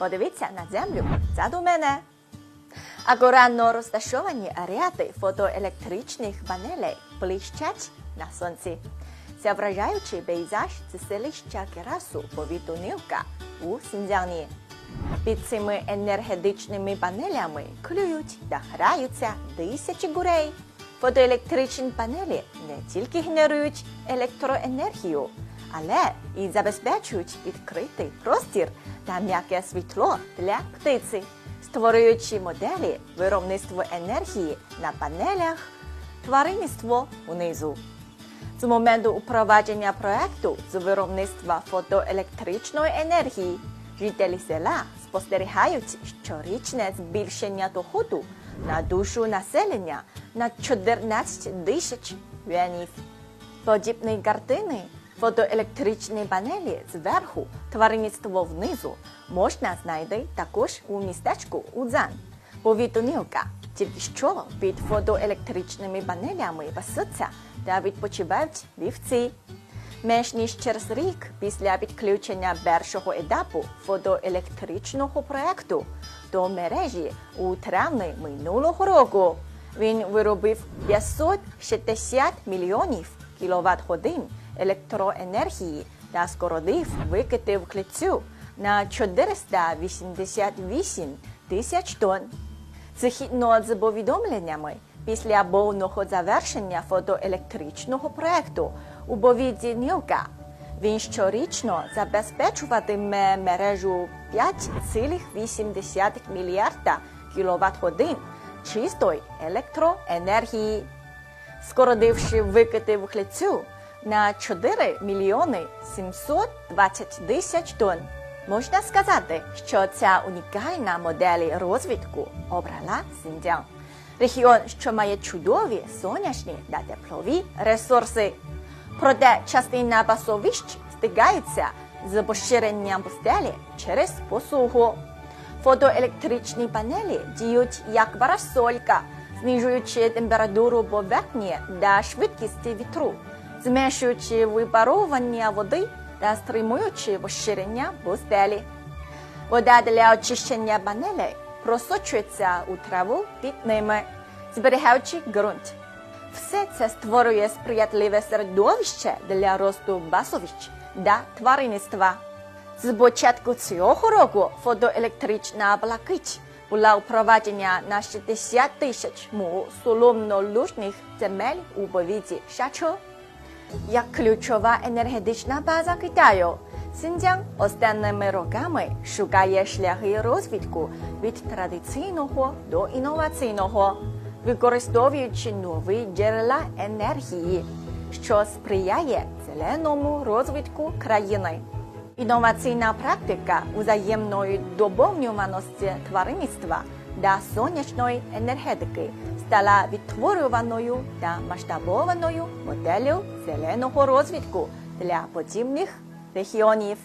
Подивіться на землю ззаду мене. Акуратно розташовані ряди фотоелектричних панелей блищать на сонці. Це вражаючий пейзаж з селища Керасу Повітунівка у Синьцзяні. Під цими енергетичними панелями клюють та граються тисячі гурей. Фотоелектричні панелі не тільки генерують електроенергію, але і забезпечують відкритий простір та м'яке світло для птиці, створюючи моделі виробництва енергії на панелях, тваринництво унизу. З моменту упровадження проекту з виробництва фотоелектричної енергії жителі села спостерігають щорічне збільшення доходу на душу населення на 14 тисяч юанів. Подібні картини фотоелектричні панелі зверху, тваринництво внизу можна знайти також у містечку Удзан. Повітунівка тільки що під фотоелектричними панелями пасуться та відпочивають вівці. Менш ніж через рік після підключення першого етапу фотоелектричного проекту до мережі у травні минулого року він виробив 560 мільйонів кіловат-годин електроенергії та скоротив викиди вуглецю на 488 тисяч тонн. Згідно з повідомленнями, після повного завершення фотоелектричного проекту у повіті Нілка він щорічно забезпечуватиме мережу 5,8 мільярда кіловат-годин чистої електроенергії, скоротивши викиди вуглецю на 4 мільйони 720 тисяч тонн. Можна сказати, що ця унікальна модель розвитку обрала Синьцзян. Регіон, що має чудові сонячні та теплові ресурси. Проте частина пасовищ стикається з поширенням пустелі через посуху. Фотоелектричні панелі діють як парасолька, знижуючи температуру поверхні та швидкість вітру, зменшуючи випаровування води та стримуючи поширення пустелі. Вода для очищення панелей просочується у траву під ними, зберігаючи ґрунт. Все це створює сприятливе середовище для росту басовищ та тваринництва. З початку цього року фотоелектрична блакить була впроваджена на 60 тисяч му соломно-лужних земель у повіті Шачо. Як ключова енергетична база Китаю, Синьцзян останніми роками шукає шляхи розвитку від традиційного до інноваційного, використовуючи нові джерела енергії, що сприяє зеленому розвитку країни. Інноваційна практика взаємної доповнюваності тваринництва та сонячної енергетики стала відтворюваною та масштабованою моделлю зеленого розвитку для подібних регіонів.